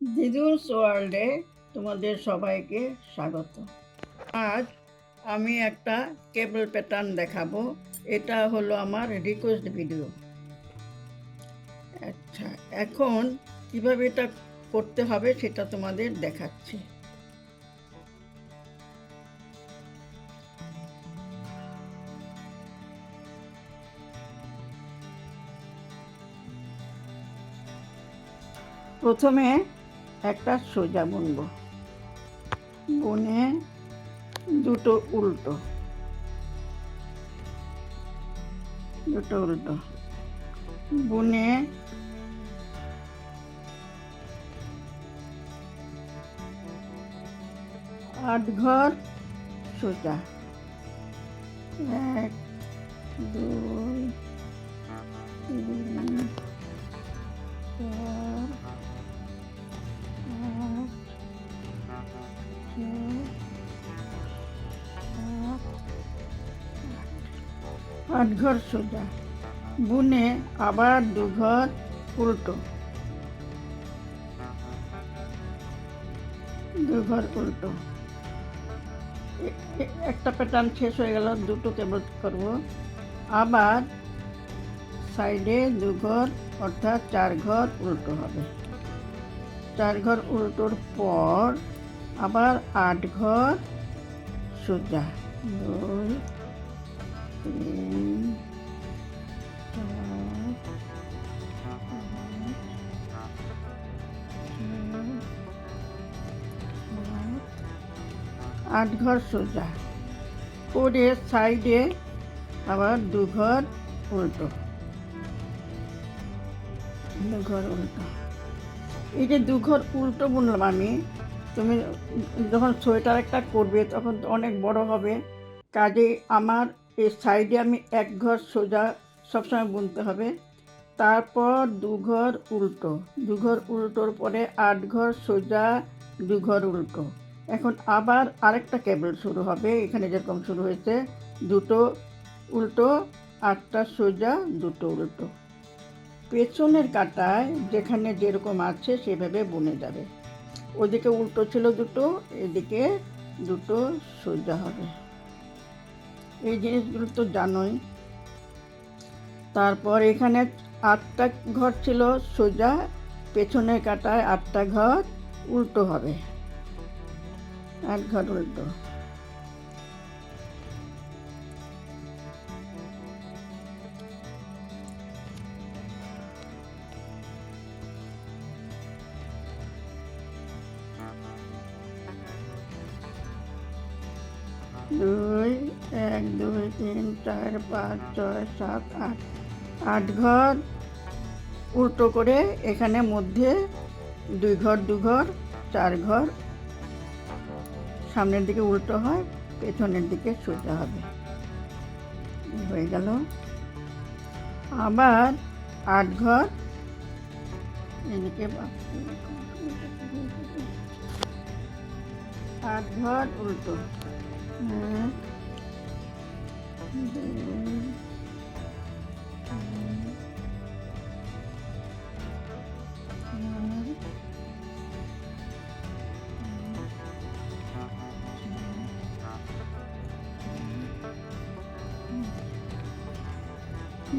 দিদুস ওয়ার্ল্ডে তোমাদের সবাইকে স্বাগত। আজ আমি একটা কেবল প্যাটার্ন দেখাবো। এটা হলো আমার রিকোয়েস্ট ভিডিও আচ্ছা এখন কীভাবে এটা করতে হবে সেটা তোমাদের দেখাচ্ছি। প্রথমে একটা সোজা বুনব। বুনে দুটো উল্টো। দুটো উল্টো। বুনে আট ঘর সোজা। এক দুই আট ঘর সোজা। বুনে আবার দুঘর উল্টো। দু ঘর উল্টো একটা প্যাটার্ন শেষ হয়ে গেল দুটো কেবল করব। আবার সাইডে দুঘর, অর্থাৎ চার ঘর উল্টো হবে। চার ঘর উল্টোর পর আবার আট ঘর সোজা। দুই আট ঘর সোজা করে সাইডে আবার দু ঘর উল্টো দু ঘর উল্টো এই যে দু ঘর উল্টো বুনলাম আমি তুমি যখন সোয়েটার একটা করবে তখন অনেক বড় হবে কাজে আমার এই সাইডে আমি এক ঘর সোজা সবসময় বুনতে হবে। তারপর দু ঘর উল্টো। দু ঘর উল্টোর পরে আট ঘর সোজা, দু ঘর উল্টো। এখন আবার আরেকটা কেবল শুরু হবে। এখানে যেরকম শুরু হয়েছে, দুটো উল্টো, আটটা সোজা, দুটো উল্টো। পেছনের কাটায় যেখানে যেরকম আছে সেভাবে বুনে যাবে। ওদিকে উল্টো ছিল দুটো, এদিকে দুটো সোজা হবে। এই জিনিসগুলো তো জানোই। তারপর এখানে আটটা ঘর ছিল সোজা, পেছনে কাটায় আটটা ঘর, উল্টো হবে। আট ঘর উল্টো। তিন, চার, পাঁচ, ছয়, সাত, আট আট ঘর। উল্টো করে এখানে মধ্যে দুই ঘর, দু ঘর, চার ঘর। সামনের দিকে উল্টো হয়, পেছনের দিকে সোজা হবে। হয়ে গেল। আবার আট ঘর। এদিকে আট ঘর উল্টো। এক, দুই, তিন, চার,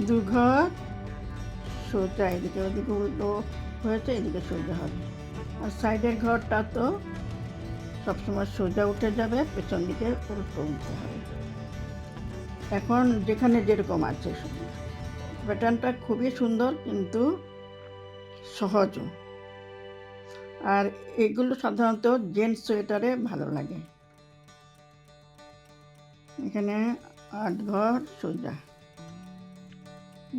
দু ঘর সোজা এদিকে ওদিকে উল্টো হয়েছে এদিকে সোজা হবে। আর সাইডের ঘরটা তো সবসময় সোজা উঠে যাবে পেছন দিকে উল্টো উঠতে হবে। এখন যেখানে যেরকম আছে প্যাটার্নটা খুবই সুন্দর কিন্তু সহজও আর এগুলো সাধারণত জেন্টস সোয়েটারে ভালো লাগে। এখানে আট ঘর সোজা।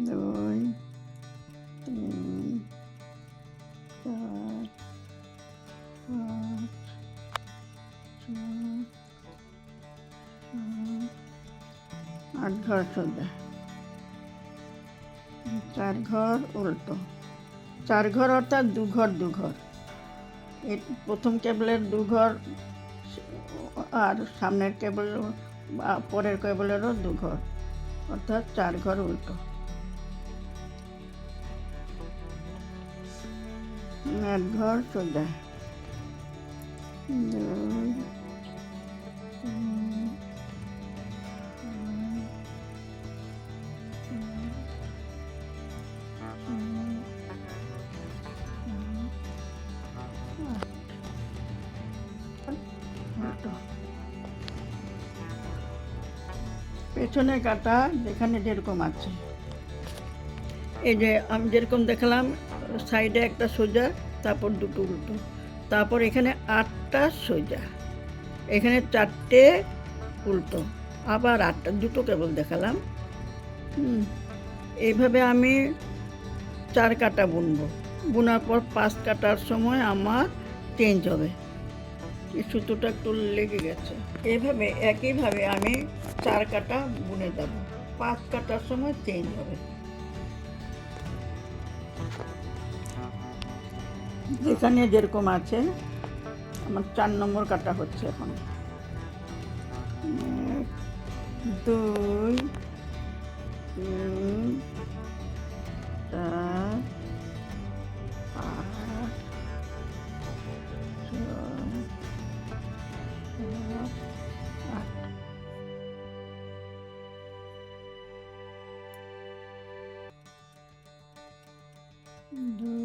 দুই, তিন, চার, পাঁচ, ছয় আট ঘর সোজা চার ঘর উল্টো। চার ঘর অর্থাৎ দু ঘর দু ঘর এই প্রথম কেবলের দু ঘর আর সামনের কেবল পরের কেবলেরও দু ঘর অর্থাৎ চার ঘর উল্টো। এক ঘর সোজা দুই পেছনে কাটা যেখানে যেরকম আছে। এই যে আমি যেরকম দেখালাম, সাইডে একটা সোজা, তারপর দুটো উল্টো। তারপর এখানে আটটা সোজা। এখানে চারটে উল্টো। আবার আটটা, দুটো কেবল দেখালাম। এইভাবে আমি চার কাটা বুনবো। বোনার পর পাঁচ কাটার সময় আমার চেঞ্জ হবে। এই সুতোটা একটু লেগে গেছে। এইভাবে একইভাবে আমি চার কাটা বুনে যাব পাঁচ কাটার সময় চেঞ্জ হবে। যেখানে যেরকম আছে, আমার চার নম্বর কাটা হচ্ছে এখন। দুই, তিন, চার দুই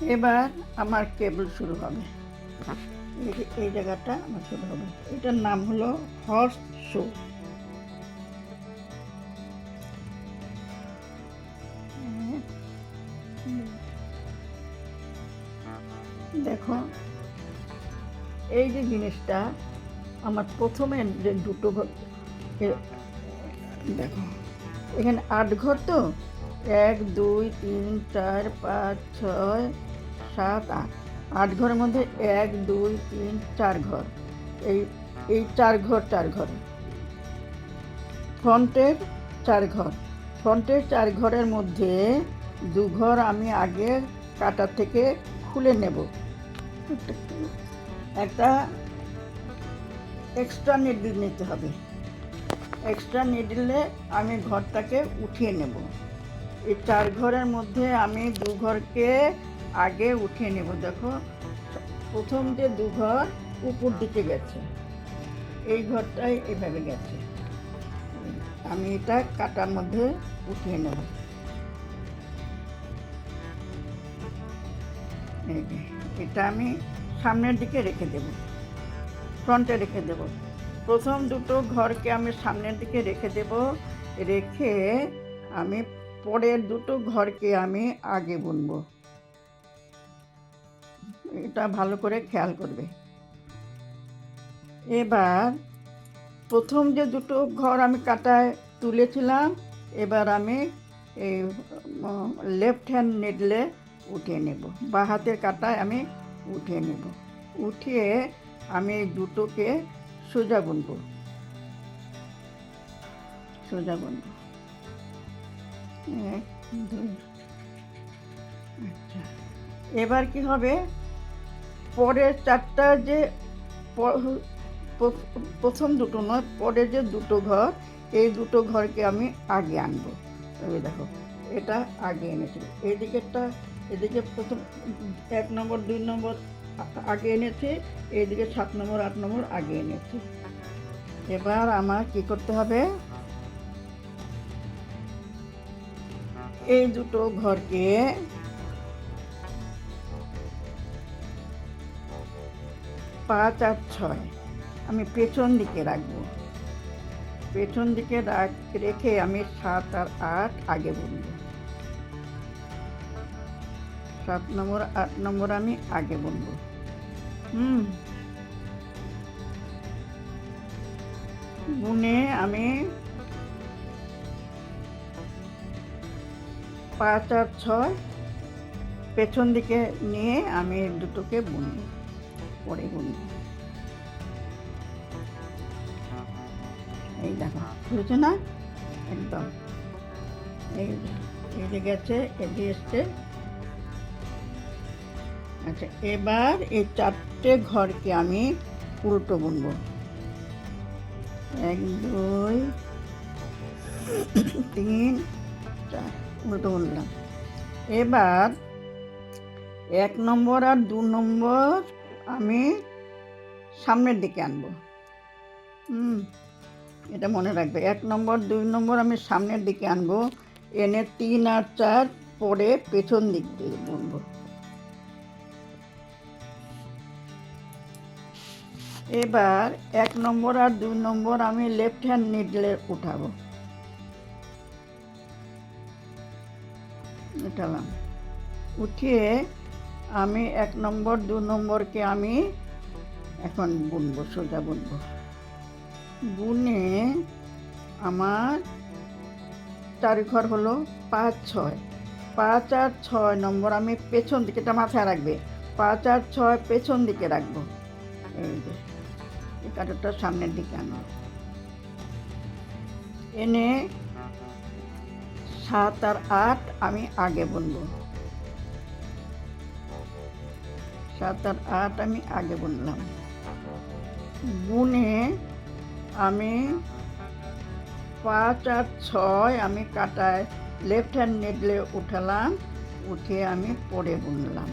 এবার আমার কেবল শুরু হবে। এই যে- এই জায়গাটা আমার শুরু হবে। এটার নাম হলো হর্স শো। দেখো, এই যে জিনিসটা আমার প্রথমে যে দুটো ঘর দেখো, এখানে আট ঘর তো? এক, দুই, তিন, চার, পাঁচ, ছয় সাত আট আট ঘরের মধ্যে এক, দুই, তিন, চার ঘর। এই এই চার ঘর চার ঘর। ফ্রন্টের চার ঘর। ফ্রন্টের চার ঘরের মধ্যে দু ঘর আমি আগে কাটা থেকে খুলে নেব। একটা এক্সট্রা নিডল নিতে হবে। এক্সট্রা নিডলে আমি ঘরটাকে উঠিয়ে নেব। এই চার ঘরের মধ্যে আমি দু ঘরকে আগে উঠিয়ে নেব, দেখো। প্রথম যে দু ঘর উপর দিকে গেছে, এই ঘরটাই এভাবে গেছে। আমি এটা কাটার মধ্যে উঠিয়ে নেব। এটা আমি সামনের দিকে রেখে দেব, ফ্রন্টে রেখে দেব। প্রথম দুটো ঘরকে আমি সামনের দিকে রেখে দেব, রেখে আমি পরের দুটো ঘরকে আমি আগে বুনবো। এটা ভালো করে খেয়াল করবে। এবার প্রথম যে দুটো ঘর আমি কাটায় তুলেছিলাম, এবার আমি এই লেফট হ্যান্ড নেডলে উঠিয়ে নেব বা হাতের কাটায় আমি উঠিয়ে নেব। উঠিয়ে আমি এই দুটোকে সোজা বুনবো। সোজা বুনবো। এক, দুই আচ্ছা। এবার কি হবে? পরের চারটা যে প্রথম দুটো নয়, পরের যে দুটো ঘর, এই দুটো ঘরকে আমি আগে আনব। এই দেখো, এটা আগে এনেছি এদিকেরটা, এদিকে প্রথম, এক নম্বর, দুই নম্বর আগে এনেছি এইদিকে সাত নম্বর, আট নম্বর আগে এনেছি। এবার আমার কি করতে হবে? এই দুটো ঘরকে পাঁচ আর ছয়। আমি পেছন দিকে রাখব। পেছন দিকে রাখ- রেখে আমি সাত আর আট আগে বুনবো সাত নম্বর, আট নম্বর আমি আগে বুনবো হুম। বুনে আমি পাঁচ আর ছয়। পেছন দিকে নিয়ে আমি দুটোকে বুনব পরে বুনব এই দেখো বুঝেছ না একদম। এই এই গেছে এদিকে এসছে। আচ্ছা এবার এই চারটে ঘরকে আমি উল্টো বুনবো। এক, দুই, তিন, চার, উল্টো বুনলাম। এবার এক নম্বর আর দু নম্বর আমি সামনের দিকে আনব। হুম, এটা মনে রাখবে। এক নম্বর, দুই নম্বর আমি সামনের দিকে আনব। এনে তিন আর চার পরে পেছন দিক দিয়ে বুনবো এবার এক নম্বর আর দুই নম্বর আমি লেফট হ্যান্ড নিডলে উঠাবো। উঠালাম। উঠিয়ে আমি এক নম্বর, দু নম্বরকে আমি এখন বুনবো, সোজা বুনবো। বুনে আমার চার ঘর হলো পাঁচ ছয়। পাঁচ আর ছয় নম্বর আমি পেছন দিকে, এটা মাথায় রাখবে। পাঁচ আর ছয় পেছন দিকে রাখব। এই যে, এই সামনের দিকে আনব এনে সাত আর আট আমি আগে বুনবো। সাত আর আট আমি আগে বুনলাম বুনে আমি পাঁচ আর ছয় আমি কাটায় লেফট হ্যান্ড নেডলে উঠালাম, উঠে আমি পরে বুনলাম।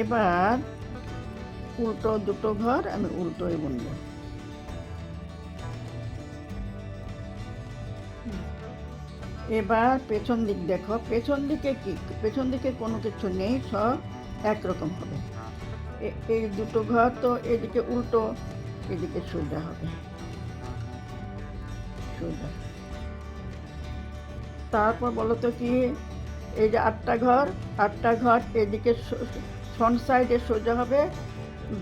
এবার উল্টো দুটো ঘর আমি উল্টোই বুনবো। এবার পেছন দিক দেখো। পেছন দিকে কি? পেছন দিকে কোনো কিছু নেই, সব একরকম হবে। এই দুটো ঘর তো এদিকে উল্টো, এদিকে সোজা হবে। সোজা। তারপর বলো তো কি? এই যে আটটা ঘর আটটা ঘর এদিকে ফ্রন্ট সাইডে সোজা হবে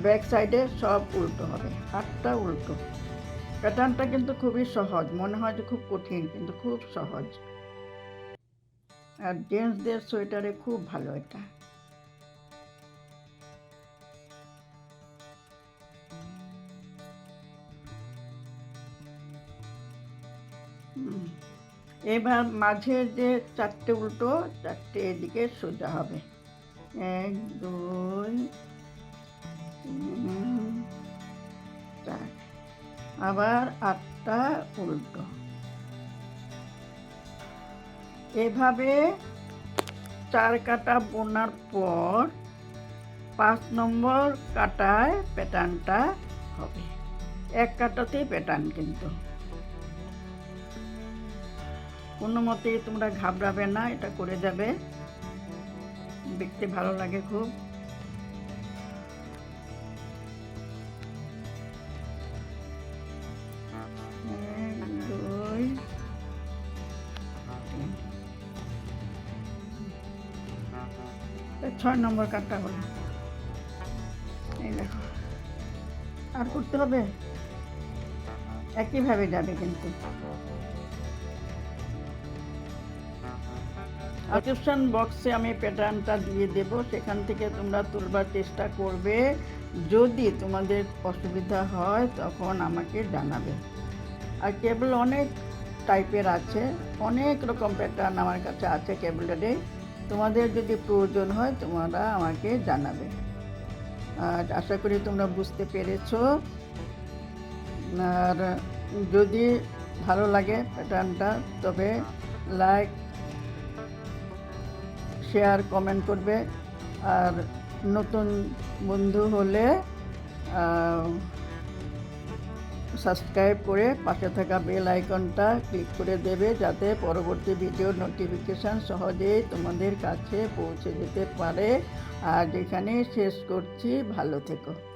ব্যাক সাইডে সব উল্টো হবে। আটটা উল্টো। প্যাটার্নটা কিন্তু খুবই সহজ, মনে হয় যে খুব কঠিন, কিন্তু খুব সহজ। আর জেন্টসদের সোয়েটারে খুব ভালো এটা। এবার মাঝে যে চারটে উল্টো, চারটে এদিকে সোজা হবে। এক, দুই চার। আবার আটটা উল্টো। এভাবে চার কাটা বোনার পর পাঁচ নম্বর কাটায় প্যাটার্নটা হবে। এক কাটাতেই প্যাটার্ন কিন্তু। কোনো মতেই তোমরা ঘাবড়াবে না, এটা করে যাবে। দেখতে ভালো লাগে খুব। ছয় নম্বর কাঠটা হলো। এই দেখো। আর করতে হবে? একইভাবে যাবে কিন্তু। ডিসক্রিপশন বক্সে আমি প্যাটার্নটা দিয়ে দেব। সেখান থেকে তোমরা তুলবার চেষ্টা করবে। যদি তোমাদের অসুবিধা হয়, তখন আমাকে জানাবে। আর কেবল অনেক টাইপের আছে। অনেক রকম প্যাটার্ন আমার কাছে আছে কেবলেরে তোমাদের যদি প্রয়োজন হয়, তোমরা আমাকে জানাবে। আর আশা করি তোমরা বুঝতে পেরেছ। আর যদি ভালো লাগে প্যাটার্নটা, তবে লাইক, শেয়ার, কমেন্ট করবে। আর নতুন বন্ধু হলে সাবস্ক্রাইব করে পাশে থাকা বেল আইকনটা ক্লিক করে দেবে যাতে পরবর্তী ভিডিও নোটিফিকেশান সহজেই তোমাদের কাছে পৌঁছে যেতে পারে। আর এখানে শেষ করছি। ভালো থেকো।